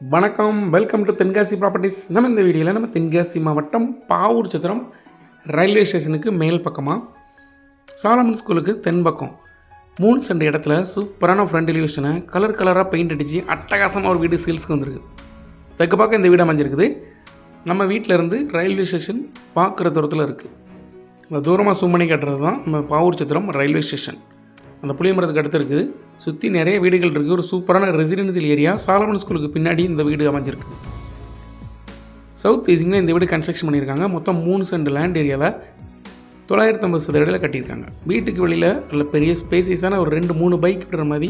வணக்கம். Welcome to Tenkasi properties நம்ம இந்த வீடியோவில் நம்ம தென்காசி மாவட்டம் பாவூர் சத்திரம் ரயில்வே ஸ்டேஷனுக்கு மேல் பக்கமாக சாலமன் ஸ்கூலுக்கு தென்பக்கம் மூணு சண்டை இடத்துல சூப்பரான ஃப்ரண்ட் எலிவேஷனை கலர் கலராக பெயிண்ட் அடித்து அட்டகாசமாக ஒரு வீடு சேல்ஸுக்கு வந்திருக்கு. தெற்கு பக்கம் இந்த வீடு அமைஞ்சிருக்குது. நம்ம வீட்டில் இருந்து ரயில்வே ஸ்டேஷன் பார்க்குற தூரத்தில் இருக்குது இந்த தூரமாக zoom கட்டுறது தான் நம்ம பாவூர் சத்திரம் ரயில்வே ஸ்டேஷன். அந்த புளியமரத்துக்கு அடுத்து இருக்குது. சுற்றி நிறைய வீடுகள் இருக்குது ஒரு சூப்பரான ரெசிடென்சியல் ஏரியா சாலமன் ஸ்கூலுக்கு பின்னாடி இந்த வீடு அமைஞ்சிருக்கு. சவுத் ஃபேஸிங்கில் இந்த வீடு கன்ஸ்ட்ரக்ஷன் பண்ணியிருக்காங்க. மொத்தம் மூணு சென்ட் லேண்ட் ஏரியாவில் தொள்ளாயிரத்தி ஐம்பது சதுரடியில் கட்டியிருக்காங்க. வீட்டுக்கு வெளியில் நல்ல பெரிய ஸ்பேசியஸான ஒரு ரெண்டு மூணு பைக் விடுற மாதிரி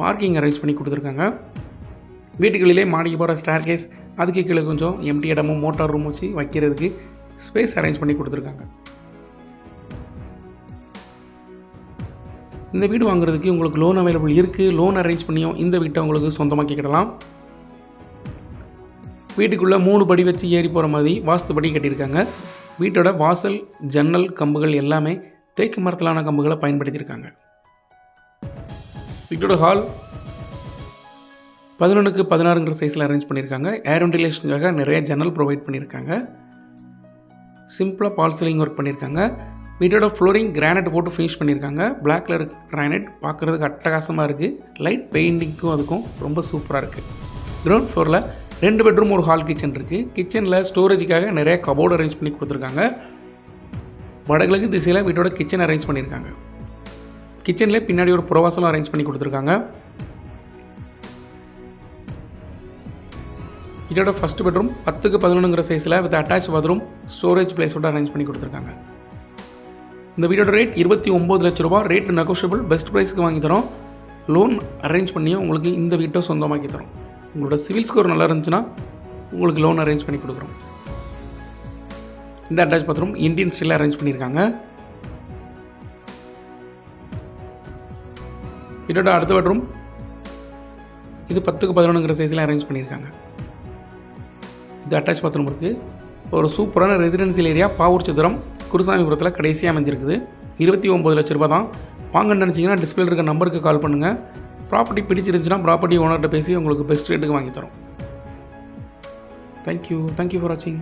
பார்க்கிங் அரேஞ்ச் பண்ணி கொடுத்துருக்காங்க. வீட்டுக்கு வெளியிலே மாடிக்கு போகிற ஸ்டார் கேஸ் அதுக்கு கீழே கொஞ்சம் எம்டி இடமும் மோட்டார் ரூம் வச்சு வைக்கிறதுக்கு ஸ்பேஸ் அரேஞ்ச் பண்ணி கொடுத்துருக்காங்க. இந்த வீடு வாங்குறதுக்கு உங்களுக்கு லோன் அவைலபிள் இருக்குது லோன் அரேஞ்ச் பண்ணியும் இந்த வீட்டை உங்களுக்கு சொந்தமாக கேட்கலாம் வீட்டுக்குள்ளே மூணு படி வச்சு ஏறி போகிற மாதிரி வாஸ்துபடி கட்டியிருக்காங்க. வீட்டோட வாசல் ஜன்னல் கம்புகள் எல்லாமே தேக்கு மரத்திலான கம்புகளை பயன்படுத்தியிருக்காங்க. வீட்டோட ஹால் பதினொன்றுக்கு பதினாறுங்கிற சைஸில் அரேஞ்ச் பண்ணியிருக்காங்க. ஏர் வென்டிலேஷனுக்காக நிறைய ஜன்னல் ப்ரொவைட் பண்ணியிருக்காங்க. சிம்பிளாக பால் சீலிங் ஒர்க் பண்ணியிருக்காங்க. வீட்டோட ஃப்ளோரிங் கிரானைட் போட்டு ஃபினிஷ் பண்ணியிருக்காங்க. பிளாக் கலர் கிரானைட் பார்க்குறதுக்கு அட்டகாசமாக இருக்குது லைட் பெயிண்டிங்க்கும் அதுக்கும் ரொம்ப சூப்பராக இருக்குது கிரவுண்ட் ஃப்ளோரில் ரெண்டு பெட்ரூம் ஒரு ஹால் கிச்சன் இருக்குது கிச்சனில் ஸ்டோரேஜுக்காக நிறைய கபோர்டு அரேஞ்ச் பண்ணி கொடுத்துருக்காங்க. வடகிழக்கு திசையில் வீட்டோட கிச்சன் அரேஞ்ச் பண்ணியிருக்காங்க. கிச்சனில் பின்னாடி ஒரு புறவாசலும் அரேஞ்ச் பண்ணி கொடுத்துருக்காங்க. இதோட ஃபஸ்ட் பெட்ரூம் பத்துக்கு பதினொன்றுங்கிற சைஸில் வித் அட்டாச் பாத்ரூம் ஸ்டோரேஜ் பிளேஸோட அரேஞ்ச் பண்ணி கொடுத்துருக்காங்க. இந்த வீடியோட ரேட் இருபத்தி ஒம்பது லட்ச ரூபா. ரேட் நெகோஷியபிள் பெஸ்ட் ப்ரைஸ்க்கு வாங்கி தரோம். லோன் அரேஞ்ச் பண்ணியும் உங்களுக்கு இந்த வீட்டை சொந்தமாக்கி தரோம். உங்களோட சிவில் ஸ்கோர் நல்லா இருந்துச்சுன்னா உங்களுக்கு லோன் அரேஞ்ச் பண்ணி கொடுக்குறோம். இந்த அட்டாச் பாத்ரூம் இந்தியன் ஸ்டைலில் அரேஞ்ச் பண்ணியிருக்காங்க. இதோட அடுத்த பெட்ரூம் இது பத்துக்கு பதினொன்றுங்கிற சைஸில் அரேஞ்ச் பண்ணியிருக்காங்க. இது அட்டாச் பாத்ரூம் இருக்குது ஒரு சூப்பரான ரெசிடென்சியல் ஏரியா பாவூர் சித்திரம் குருசாமிபுரத்தில் கடைசியாக அமைஞ்சிருக்குது. இருபத்தி ஒம்பது லட்ச ரூபா தான். வாங்கன்னு நினச்சிங்கன்னா டிஸ்பிளே இருக்க நம்பருக்கு கால் பண்ணுங்கள் ப்ராப்பர்ட்டி பிடிச்சிருந்துச்சுன்னா ப்ராப்பர்ட்டி ஓனர்கிட்ட பேசி உங்களுக்கு பெஸ்ட் ரேட்டுக்கு வாங்கி தரோம். தேங்க்யூ தேங்க்யூ ஃபார் வாட்சிங்